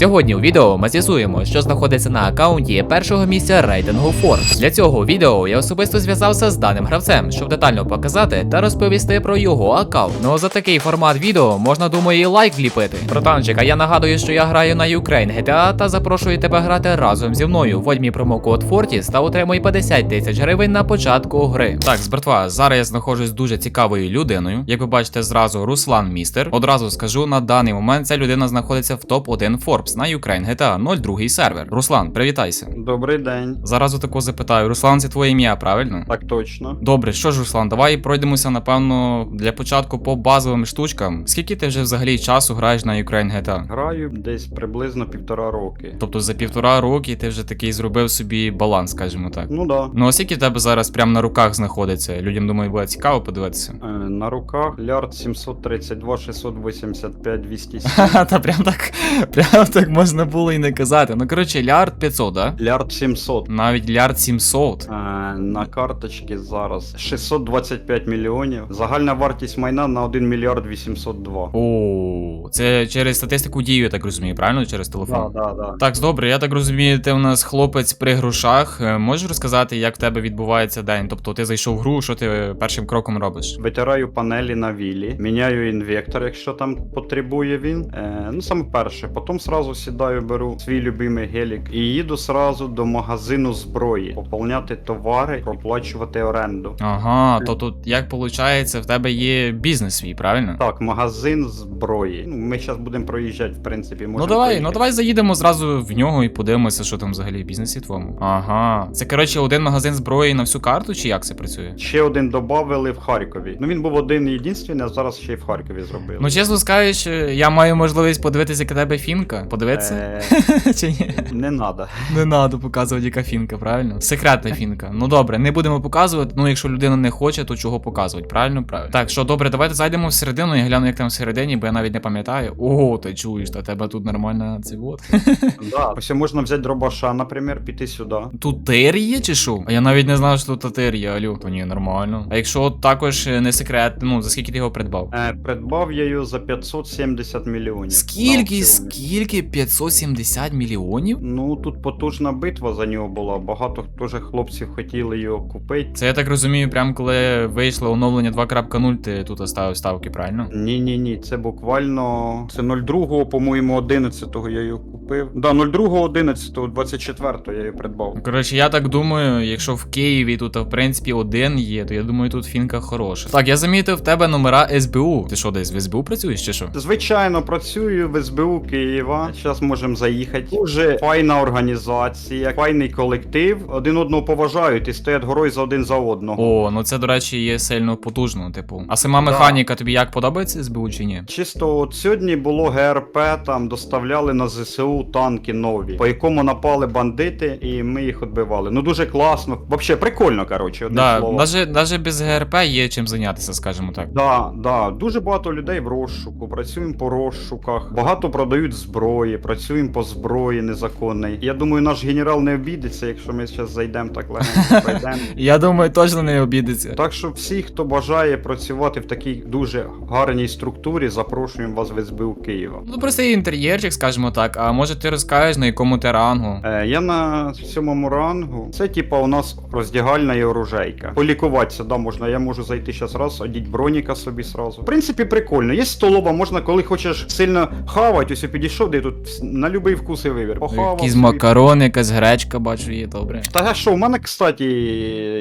Сьогодні у відео ми з'ясуємо, що знаходиться на аккаунті першого місця рейтингу Forbes. Для цього відео я особисто зв'язався з даним гравцем, щоб детально показати та розповісти про його аккаунт. Ну за такий формат відео можна думаю і лайк вліпити. Братанчик, а я нагадую, що я граю на Ukraine GTA та запрошую тебе грати разом зі мною. Вводь мій промокод Fortis та отримуй 50 тисяч гривень на початку гри. Так, з братва, зараз я знаходжусь дуже цікавою людиною. Як ви бачите, зразу Руслан Містер. Одразу скажу, на даний момент ця людина знаходиться в топ-1 Forbes на Ukraine GTA 02 сервер. Руслан, привітайся. Добрий день. Зараз тако запитаю. Руслан, це твоє ім'я, правильно? Так точно. Добре, що ж, Руслан, давай пройдемося, напевно, для початку по базовим штучкам. Скільки ти вже взагалі часу граєш на Ukraine GTA? Граю десь приблизно півтора роки. Тобто за півтора роки ти вже такий зробив собі баланс, скажімо так. Ну да. Ну, а скільки в тебе зараз прямо на руках знаходиться? Людям думаю, буде цікаво подивитися. Е, На руках лярд 732, 685, 207. Та прям так, прям так можна було і не казати. Ну коротше, лярд 500, да? Лярд 700. Навіть лярд 700. Е, На карточці зараз 625 мільйонів. Загальна вартість майна на 1 мільярд 802. О, це через статистику дію, я так розумію, правильно? Через телефон? Да, да, да. Так, добре, я так розумію, ти у нас хлопець при грошах. Е, Можеш розказати, як в тебе відбувається день? Тобто ти зайшов в гру, що ти першим кроком робиш? Витираю панелі на вілі, міняю інвектор, якщо там потребує він. Е, ну саме перше. Потім сразу сідаю, беру свій любимий гелік і їду сразу до магазину зброї, поповняти товари, проплачувати оренду. Ага, то тут як виходить, в тебе є бізнес свій, правильно? Так, магазин зброї. Ну, ми зараз будемо проїжджати, в принципі. Ну давай, ну давай заїдемо зразу в нього і подивимося, що там взагалі в бізнесі твоєму. Ага. Це коротше один магазин зброї на всю карту, чи як це працює? Ще один додавили в Харкові. Ну він був один і єдинственний, а зараз ще й в Харкові зробили. Ну чесно скажеш, я маю можливість подивитися, яка тебе фінка. Подивитися? Е, Чи ні? не надо. Не надо показувати, яка фінка, правильно? Секретна фінка. Ну добре, не будемо показувати. Ну якщо людина не хоче, то чого показувати? Правильно? Правильно. Так, що добре, давайте зайдемо всередину і гляну, як там всередині, бо я навіть не пам'ятаю. Ого, ти чуєш, та тебе тут нормальна це вот. Да. Ось можна взяти дробаша, наприклад, піти сюди. Тут тир є чи що? А я навіть не знав, що тут тир є, алю. То ні, нормально. А якщо також е, не секрет, ну за скільки ти його придбав? Е, придбав я його за 570 мільйонів. Скільки, скільки? 570 мільйонів? Ну тут потужна битва за нього була. Багато теж хлопців хотіли його купити. Це я так розумію, прям коли вийшло оновлення 2.0, ти тут оставив ставки, правильно? Ні, ні, ні, це буквально це 02-го, по-моєму, 11-го я його купив. Да, 02-го, 11-го, 24-го я його придбав. Коротше, я так думаю, якщо в Києві тут в принципі один є, то я думаю, тут фінка хороша. Так, я замітив в тебе номера СБУ. Ти що десь в СБУ працюєш чи що? Звичайно, працюю в СБУ Києва. Зараз можемо заїхати. Дуже файна організація, файний колектив. Один одного поважають і стоять горою за один за одного. О, ну це, до речі, є сильно потужно, типу. А сама механіка тобі як подобається СБУ чи ні? Чисто от сьогодні було ГРП, там доставляли на ЗСУ танки нові, по якому напали бандити, і ми їх відбивали. Ну дуже класно. Вообще прикольно, коротше, одне Да, слово. даже, даже без ГРП є чим зайнятися, скажімо так. Да, да, дуже багато людей в розшуку, працюємо по розшуках, багато продають зброї, працюємо по зброї незаконній. Я думаю, наш генерал не обідеться, якщо ми зараз зайдемо так легенько пройдемо. Я думаю, точно не обідеться. Так що всі, хто бажає працювати в такій дуже гарній структурі, запрошуємо вас в СБУ Києва. Ну, простий інтер'єрчик, скажімо так. А може ти розкажеш, на якому ти рангу? Е, я на сьомому рангу. Це типа у нас роздягальна і оружейка. Полікуватися, да, можна. Я можу зайти зараз раз, одіть броніка собі сразу. В принципі, прикольно. Є столова, можна, коли хочеш сильно хавати, ось я підійшов, де тут на любий вкус і вибір. Похавав. Якісь собі. макарони, якась гречка, бачу, є добре. Та що, у мене, кстати,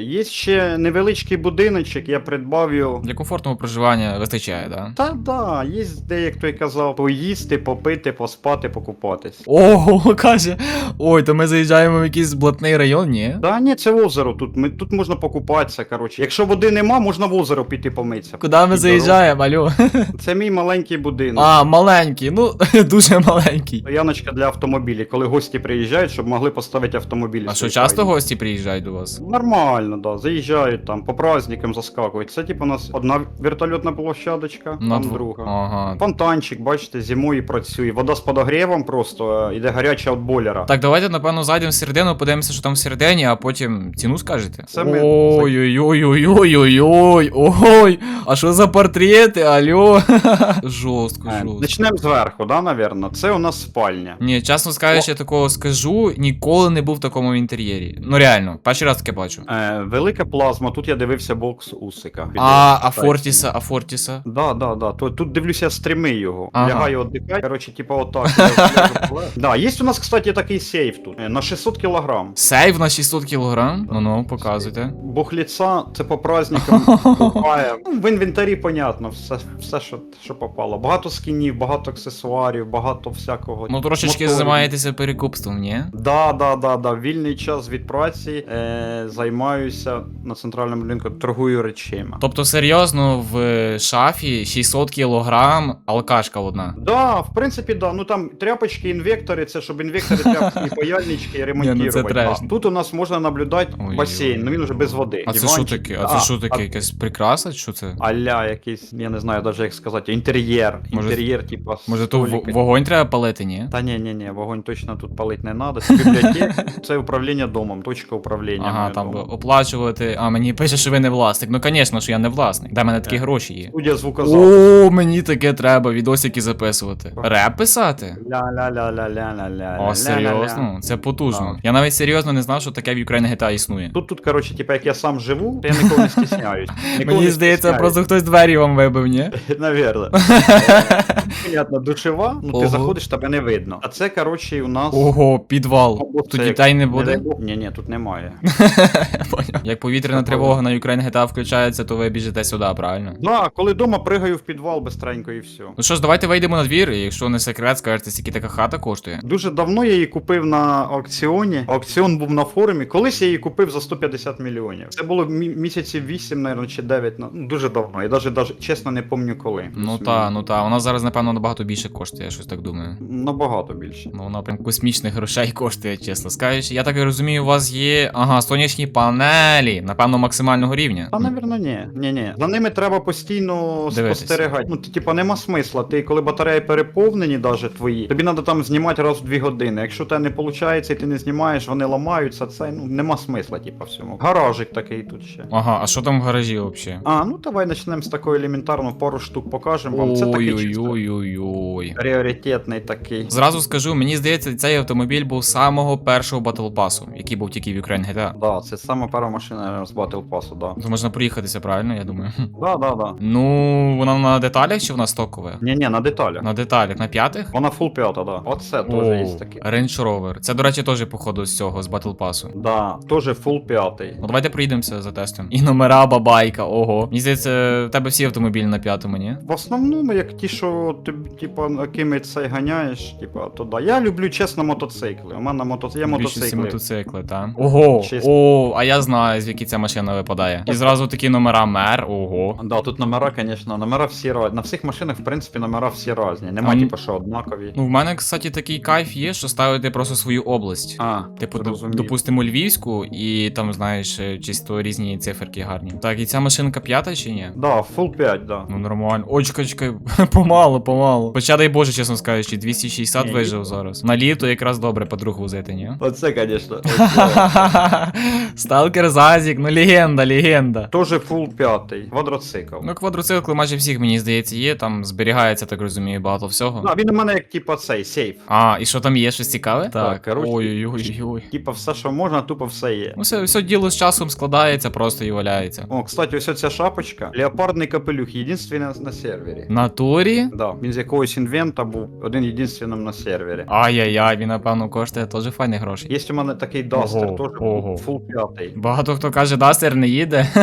є ще невеличкий будиночок, я придбав його. Для комфортного проживання вистачає, да? Та да, є де, як той казав, поїсти, попити, поспати, покупатись. Ого, каже. Ой, то ми заїжджаємо в якийсь блатний район, ні? Да, ні, це озеро тут. Ми тут можна покупатися. Коротше, якщо води нема, можна в озеро піти помитися. Куди ми І заїжджаємо, алло? дорога. Це мій маленький будинок. А, маленький, ну дуже маленький. Стояночка для автомобілів, коли гості приїжджають, щоб могли поставити автомобілі. А що часто гості приїжджають до вас? Нормально, да. Заїжджають там, по праздникам заскакують. Це типу у нас одна вертольотна площадочка, там дво- друга. Ага. Фонтанчик, бачите, зимою працює. Вода з подогрівом просто е, іде гаряча від бойлера. Так, давайте, напевно, зайдемо всередину, подивимося, що там всередині, а потім ціну скажете. Це ми- Ой-ой-ой-ой-ой-ой. Ой, а що за портрети, алло? Жорстко, Е, жорстко. Начнемо зверху, да, навірно. Це у нас нас спальня. Ні, чесно скажучи, я такого скажу, ніколи не був в такому інтер'єрі. Ну реально, перший раз таке бачу. Е, велика плазма, тут я дивився бокс Усика. А, а Фортіса, а Фортіса. Да, да, да. Тут, тут дивлюся стріми його. Ага. Лягаю віддихаю. Короче, типа отак. я ляжу да, є у нас, кстати, такий сейф тут. е, На 600 кілограм. Сейв на 600 кілограм? Ну ну, показуйте. Бухліца, це по праздникам буває. Ну, В інвентарі, понятно, все, все що, що попало. Багато скінів, багато аксесуарів, багато всякого. Ну трошечки моторів. займаєтеся перекупством, ні? Да, да, да, да. Вільний час від праці е, займаюся на центральному ринку, торгую речима. Тобто серйозно в шафі 600 кілограм алкашка одна. Да, в принципі, да. Ну там тряпочки, інвектори, це щоб інвектори, тряпки, паяльнички ремонтувати. Ні, ну це да. Тут у нас можна наблюдати Ой-ой. басейн, ну він уже без води. А це що таке? А це що таке? Якась прикраса? Що це? Аля, якийсь, я не знаю навіть як сказати, інтер'єр. Інтер'єр, типа. Може то вогонь треба палити, ні? Та ні, ні, ні, вогонь точно тут палити не треба. Це бібліотека, це управління домом, точка управління. Ага, там домом. оплачувати. А мені пише, що ви не власник. Ну, звісно, що я не власник. Де в мене такі Е. гроші є. Студія звукозапису. О, мені таке треба, відосики записувати. Реп писати? Ля-ля-ля-ля-ля-ля-ля. О, серйозно? Це потужно. Я навіть серйозно не знав, що таке в Ukraine GTA існує. Тут, тут, коротше, типа, як я сам живу, то я ніколи не стісняюсь. Мені не здається, просто хтось двері вам вибив, ні? Наверно. Понятно, душева, ну Ого. ти заходиш, тебе не видно. А це, коротше, у нас. Ого, підвал. Або Тут це дітей не буде. Ні, ні, тут немає. Поняв. Як повітряна тривога на Ukraine GTA включається, то ви біжите сюди, правильно? Да, коли дома пригаю в підвал бистренько і все. Ну що ж, давайте вийдемо на двір, і якщо не секрет, скажете, скільки така хата коштує. Дуже давно я її купив на аукціоні. Аукціон був на форумі. Колись я її купив за 150 мільйонів. Це було мі- місяців 8, мабуть, чи 9. Ну, дуже давно. Я навіть, чесно не пам'ятаю коли. Ну та, ну та, вона зараз, напевно, набагато більше коштує, я щось так думаю. Набагато більше. Ну, вона прям космічних грошей коштує, чесно скажучи. Я так і розумію, у вас є. Ага, сонячні панелі, напевно, максимального рівня. Та, напевно, ні. Ні, ні. За ними треба постійно Дивитись. спостерігати. Ну, ти, типа, нема смисла. Ти, коли батареї переповнені, навіть твої, тобі треба там знімати раз в 2 години. Якщо те не виходить і ти не знімаєш, вони ламаються, це ну нема смисла, типа, всьому. Гаражик такий тут ще. Ага, а що там в гаражі взагалі? А, ну давай почнемо з такої елементарно, пару штук покажемо вам. Це такий чисто Ой-ой-ой-ой. пріоритетний такий. Зразу скажу, мені здається, цей автомобіль був самого першого Battle Pass, який був тільки в Ukraine GTA. Да, це саме перша машина з Pass, да. То можна проїхатися, правильно, я думаю. Да, да, да. Ну, вона на деталях чи вона стокова? Ні, ні, на деталях. На деталях, на п'ятих? Вона full п'ята, да. Оце теж є таке. Range Rover. Це, до речі, теж походу з цього, з Battle Pass. Да, теж full п'ятий. Ну давайте проїдемося за тестом. І номера бабайка, ого. Мені здається, в тебе всі автомобілі на п'ятому, ні? В основному, як ті, що ти, типа, якими цей ганяєш, типа, то да. Я люблю чесно мотоцикли. У мене мото... є мотоцикли. мотоцикли, так? Ого, Чисто. о, а я знаю, з які ця машина випадає. І зразу такі номера мер, ого. Да, тут номера, звісно, номера всі різні. На всіх машинах, в принципі, номера всі різні. Нема, ну- що однакові. Ну, в мене, кстати, такий кайф є, що ставити просто свою область. А, Типу, розумію. допустимо, львівську, і там, знаєш, е, чисто різні циферки гарні. Так, і ця машинка п'ята чи ні? Да, full 5, да. Ну нормально. Ой, чекай, чекай, помало, помало. Хоча дай Боже, чесно скажучи, 260 Ні, вижив зараз. На літо якраз добре подруг возити, ні? Оце, звісно. Сталкер Зазік, ну легенда, легенда. Тоже full 5. Квадроцикл. Ну, квадроцикли майже всіх, мені здається, є, там зберігається, так розумію, багато всього. Да, він у мене як типа цей сейф. А, і що там є, щось цікаве? Так, Ой-ой-ой. Типа все, що можна, тупо все є. Ну, все, все діло з часом складається просто і валяється. О, кстати, ось ця шапочка. Леопардний капелюх, єдинственний на, на сервері. Натурі? Да, він з якогось інвента був один єдинственним на сервері. Ай-яй-яй, він, напевно, коштує теж файні гроші. Є у мене такий Дастер, теж ого. фул п'ятий. Багато хто каже, Дастер не їде.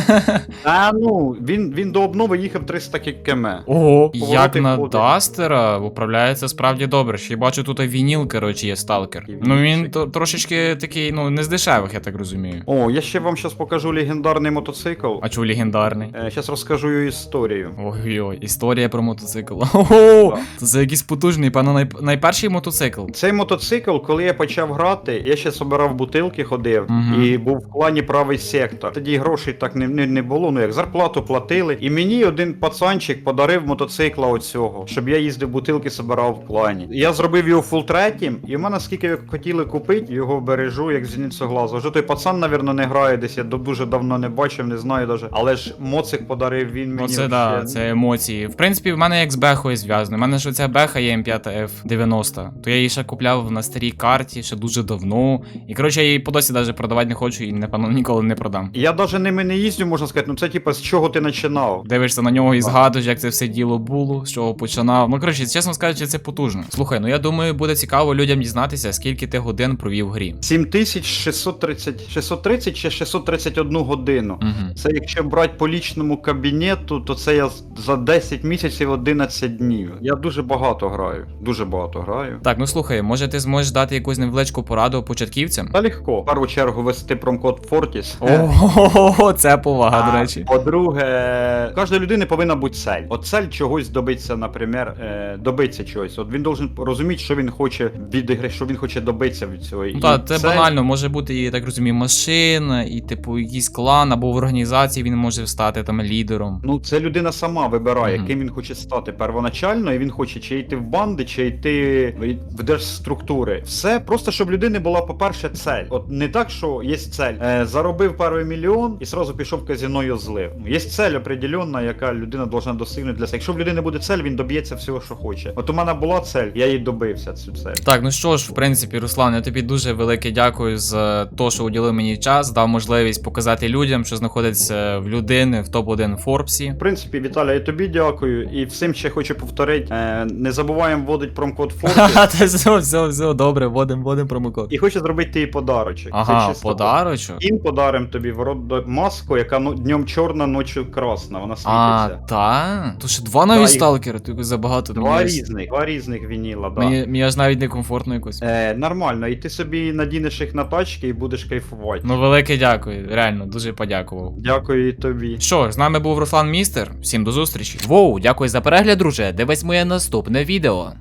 А ну, він, він до обнови їхав 300 км. Ого, Повороти як на ходить. Дастера управляється справді добре. Ще бачу, тут вініл, коротше, є сталкер. І Ну він то, трошечки такий, ну, не з дешевих, я так розумію. О, я ще вам зараз покажу легендарний мотоцикл. А чого легендарний? Зараз розкажу її історію. Ой-ой, історія про мотоцикл. Ого! Да. Це, якийсь потужний, певно, най... найперший мотоцикл. Цей мотоцикл, коли я почав грати, я ще собирав бутилки, ходив Мгм. і був в клані правий сектор. Тоді грошей так не, не, не було. Ну як зарплату платили. І мені один пацанчик подарив мотоцикла оцього, щоб я їздив бутилки, собирав в клані. Я зробив його фул третім, і в мене скільки хотіли купити, його бережу, як зіницю глазу. Вже той пацан, навірно, не грає десь. Я дуже давно не бачив, не знаю даже. Але ж моцик подарив він мені. Це вообще. да, це емоції. В принципі, в мене як з Бехою, з зв'язано. У мене ж оця беха є М5 F90, то я її ще купляв на старій карті ще дуже давно. І коротше, я її по досі навіть продавати не хочу і напевно ніколи не продам. Я навіть ними не їздю, можна сказати, ну це типа з чого ти починав. Дивишся на нього і згадуєш, як це все діло було, з чого починав. Ну коротше, чесно скажучи, це потужно. Слухай, ну я думаю, буде цікаво людям дізнатися, скільки ти годин провів в грі. 7630 630 чи 631 годину. Угу. Це якщо брати по лічному кабінету, то це я за 10 місяців 11 днів. Я дуже багато граю. Дуже багато граю. Так, ну слухай, може ти зможеш дати якусь невеличку пораду початківцям? Та легко. В першу чергу вести промокод Fortis. Ого, це повага, до речі. По-друге, кожної людини повинна бути цель. От цель чогось добитися, наприклад, е, добитися чогось. От він должен розуміти, що він хоче від ігри, що він хоче добитися від цього. Ну так, це цель- банально, може бути, я так розумію, машина, і типу якийсь клан або в організації він може стати там лідером. Ну, це людина сама вибирає, ким він хоче стати первоначально, і він хоче чи йти в банди, чи йти в- держструктури. Все просто, щоб людини була, по-перше, цель. От не так, що є цель. Е, заробив перший мільйон і сразу пішов і злив. Є цель определенна, яка людина должна досягнути для себе. Якщо в людини буде цель, він доб'ється всього, що хоче. От у мене була цель, я її добився, цю цель. Так, ну що ж, в принципі, Руслан, я тобі дуже велике дякую за те, що уділив мені час, дав можливість показати людям, що знаходиться в людини в топ-1 Форбсі. В принципі, Віталя, і тобі дякую. І всім ще хочу повторити. Е, не забуваємо вводити промокод Fortis. Ха-ха, все, все, все, добре, вводим, вводим промокод. І хочу зробити тобі подарочок. Ага, чисто подарочок. Їм подарим тобі в до- маску, яка ну, днем чорна, ночі красна. Вона А, світиться. та? То ще два нові Да, і- сталкери, тільки забагато. Два мені, різних, два різних вініла, да. мені, мені аж навіть некомфортно якось. Е, нормально, і ти собі надінеш їх на тачки і будеш кайфувати. Ну, велике дякую, реально, дуже подякував. Дякую і тобі. Що ж, з нами був Руслан Містер. Всім до зустрічі. Воу, дякую за перегляд, друже. Дивись моє наступне відео.